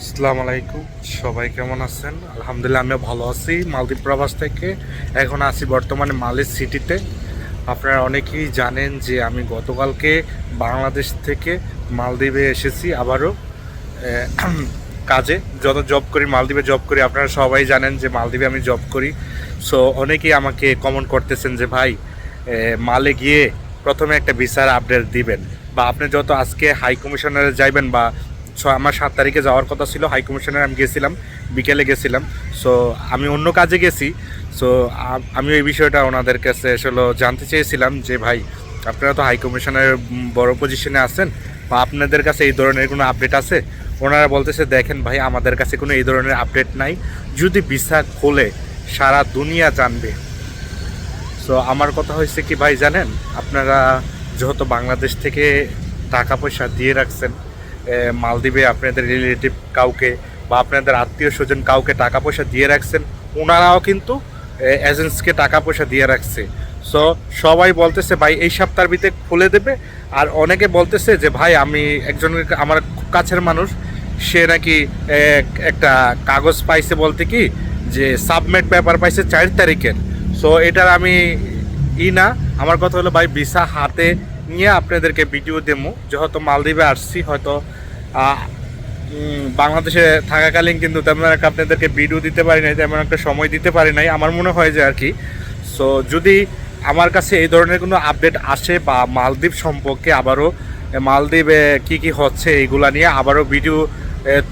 আসসালামু আলাইকুম। সবাই কেমন আছেন? আলহামদুলিল্লাহ, আমিও ভালো আছি। মালদ্বীপ প্রবাস থেকে এখন আছি বর্তমানে মালের সিটিতে। আপনারা অনেকেই জানেন যে আমি গতকালকে বাংলাদেশ থেকে মালদ্বীপে এসেছি আবারও। কাজে, যত জব করি, মালদ্বীপে জব করি, আপনারা সবাই জানেন যে মালদ্বীপে আমি জব করি। সো অনেকেই আমাকে কমেন্ট করতেছেন যে, ভাই মালে গিয়ে প্রথমে একটা ভিসার আপডেট দিবেন বা আপনি যত আজকে হাই কমিশনারে যাইবেন বা ছ- আমার সাত তারিখে যাওয়ার কথা ছিল হাই কমিশনারে আমি গেছিলাম, বিকেলে গেছিলাম। সো আমি অন্য কাজে গেছি। সো আমি এই বিষয়টা ওনাদের কাছে আসলে জানতে চেয়েছিলাম যে, ভাই, আপনারা তো হাই কমিশনের বড় পজিশনে আছেন, বা আপনাদের কাছে এই ধরনের কোনো আপডেট আছে? ওনারা বলতেছে, দেখেন ভাই, আমাদের কাছে কোনো এই ধরনের আপডেট নাই। যদি ভিসা খোলে, সারা দুনিয়া জানবে। সো আমার কথা হয়েছে কি, ভাই, জানেন, আপনারা যেহেতু বাংলাদেশ থেকে টাকা পয়সা দিয়ে রাখছেন মালদ্বীপে আপনাদের রিলেটিভ কাউকে বা আপনাদের আত্মীয় স্বজন কাউকে টাকা পয়সা দিয়ে রাখছেন ওনারাও কিন্তু এজেন্টসকে টাকা পয়সা দিয়ে রাখছে। সো সবাই বলতেছে, ভাই, এই সপ্তাহের ভিতরে খুলে দেবে। আর অনেকে বলতেছে যে, ভাই, আমি একজনের আমার খুব কাছের মানুষ, সে নাকি একটা কাগজ পাইছে বলতে কি, যে সাবমিট পেপার পাইছে চার তারিখের। সো এটার আমি ই না। আমার কথা হলো, ভাই, ভিসা হাতে নিয়ে আপনাদেরকে ভিডিও দেবো। যেহেতু মালদ্বীপে আসছি, হয়তো বাংলাদেশে থাকাকালীন কিন্তু তেমন একটা আপনাদেরকে ভিডিও দিতে পারি নাই, তেমন একটা সময় দিতে পারি নাই। আমার মনে হয় যে আর কি সো যদি আমার কাছে এই ধরনের কোনো আপডেট আসে বা মালদ্বীপ সম্পর্কে আবারও মালদ্বীপে কি কি হচ্ছে এইগুলা নিয়ে আবারও ভিডিও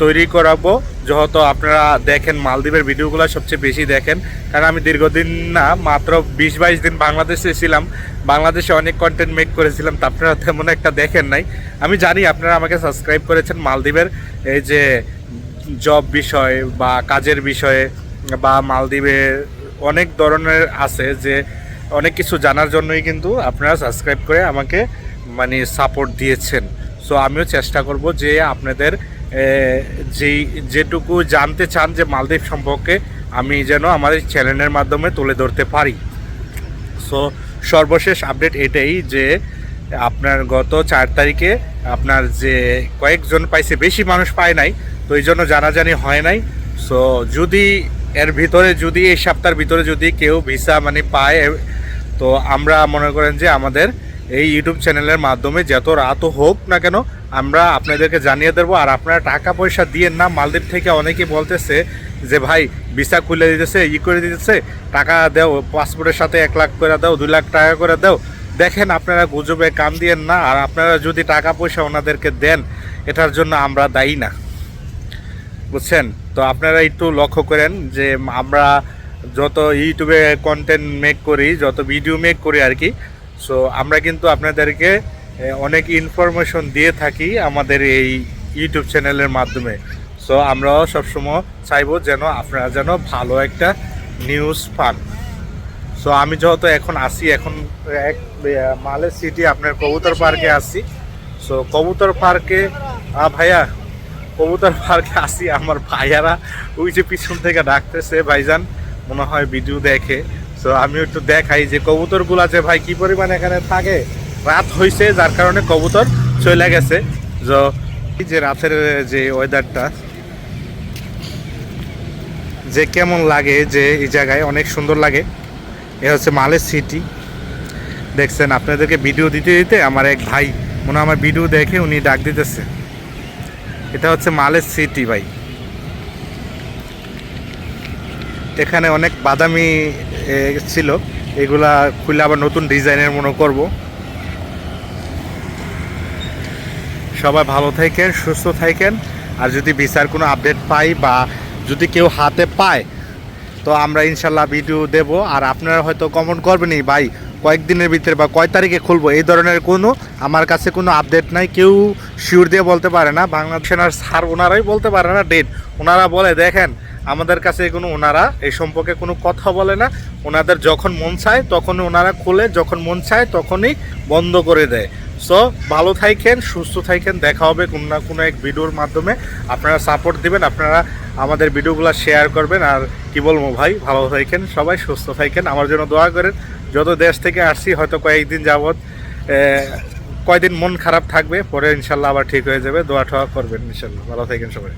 তৈরি করাবো। যেহেতু আপনারা দেখেন মালদ্বীপের ভিডিওগুলো সবচেয়ে বেশি দেখেন, কারণ আমি দীর্ঘদিন না, মাত্র বিশ বাইশ দিন বাংলাদেশে ছিলাম, বাংলাদেশে অনেক কন্টেন্ট মেক করেছিলাম, তা আপনারা তেমন একটা দেখেন নাই। আমি জানি আপনারা আমাকে সাবস্ক্রাইব করেছেন মালদ্বীপের, এই যে জব বিষয় বা কাজের বিষয়ে বা মালদ্বীপে অনেক ধরনের আছে যে অনেক কিছু জানার জন্যই কিন্তু আপনারা সাবস্ক্রাইব করে আমাকে মানে সাপোর্ট দিয়েছেন। সো আমিও চেষ্টা করব যে আপনাদের যেই, যেটুকু জানতে চান যে মালদ্বীপ সম্পর্কে, আমি যেন এই চ্যানেলের মাধ্যমে তুলে ধরতে পারি। সো সর্বশেষ আপডেট এটাই যে, আপনার গত চার তারিখে আপনার যে কয়েকজন পাইছে, বেশি মানুষ পায় নাই, তো এই জন্য জানাজানি হয় নাই। সো যদি এর ভিতরে, যদি এই সপ্তাহের ভিতরে যদি কেউ ভিসা মানে পায়, তো আমরা মনে করেন যে আমাদের এই ইউটিউব চ্যানেলের মাধ্যমে যত রাত হোক না কেন আমরা আপনাদেরকে জানিয়ে দেবো, আর আপনারা টাকা পয়সা দিয়ে না, মালদ্বীপ থেকে অনেকে বলতেছে যে, ভাই ভিসা খুলে দিতেছে, ই করে দিতেছে, টাকা দাও পাসপোর্টের সাথে এক লাখ করে দাও, দুই লাখ টাকা করে দাও। দেখেন আপনারা গুজবে কান দিয়েন না, আর আপনারা যদি টাকা পয়সা ওনাদেরকে দেন, এটার জন্য আমরা দায়ী না। বুঝছেন? তো আপনারা একটু লক্ষ্য করেন যে, আমরা যত ইউটিউবে কন্টেন্ট মেক করি, যত ভিডিও মেক করি আর কি সো আমরা কিন্তু আপনাদেরকে অনেক ইনফরমেশন দিয়ে থাকি আমাদের এই ইউটিউব চ্যানেলের মাধ্যমে। সো আমরাও সবসময় চাইব যেন আপনারা যেন ভালো একটা নিউজ পান। সো আমি যেহেতু এখন আসি এখন এক মালে সিটি আপনার কবুতর পার্কে আসি সো কবুতর পার্কে ভাইয়া কবুতর পার্কে আসি আমার ভাইয়ারা ওই যে পিছন থেকে ডাকতেছে ভাইজান মনে হয় ভিডিও দেখে। সো আমি একটু দেখাই যে কবুতরগুলো আছে ভাই কি পরিমাণ এখানে থাকে। রাত হয়েছে যার কারণে কবুতর চলে গেছে। যে রাতের যে ওয়েদারটা যে কেমন লাগে, যে এই জায়গায় অনেক সুন্দর লাগে, এ হচ্ছে মালের সিটি দেখছেন, আপনাদেরকে ভিডিও দিতে দিতে আমার এক ভাই, মনে আমার ভিডিও দেখে উনি ডাক দিতেছে। এটা হচ্ছে মালের সিটি ভাই। এখানে অনেক বাদামি ছিল। এগুলা খুলে আবার নতুন ডিজাইনের মনে করব। সবাই ভালো থাকেন, সুস্থ থাকেন। আর যদি বিচার কোনো আপডেট পাই বা যদি কেউ হাতে পায়, তো আমরা ইনশাল্লাহ ভিডিও দেব। আর আপনারা হয়তো কমেন্ট করবেনই ভাই, কয়েকদিনের ভিতরে বা কয় তারিখে খুলবো? এই ধরনের কোনো আমার কাছে কোনো আপডেট নাই। কেউ শিওর দিয়ে বলতে পারে না। বাংলাদেশের আর স্যার ওনারাই বলতে পারে না ডেট ওনারা বলে, দেখেন, আমাদের কাছে কোনো ওনারা এই সম্পর্কে কোনো কথা বলে না। ওনাদের যখন মন চায় তখন ওনারা খুলে। যখন মন চায়, তখনই বন্ধ করে দেয়। সো ভালো থাকেন সুস্থ থাকেন দেখা হবে কোনো না কোনো এক ভিডিওর মাধ্যমে। আপনারা সাপোর্ট দিবেন, আপনারা আমাদের ভিডিওগুলো শেয়ার করবেন। আর কি বলব ভাই, ভালো থাকেন সবাই সুস্থ থাকেন আমার জন্য দোয়া করেন, যত দেশ থেকে আসছি, হয়তো কয়েকদিন যাবৎ কয়েকদিন মন খারাপ থাকবে, পরে ইনশাল্লাহ আবার ঠিক হয়ে যাবে। দোয়া ঠোয়া করবেন ইনশাল্লাহ। ভালো থাকেন সবাই।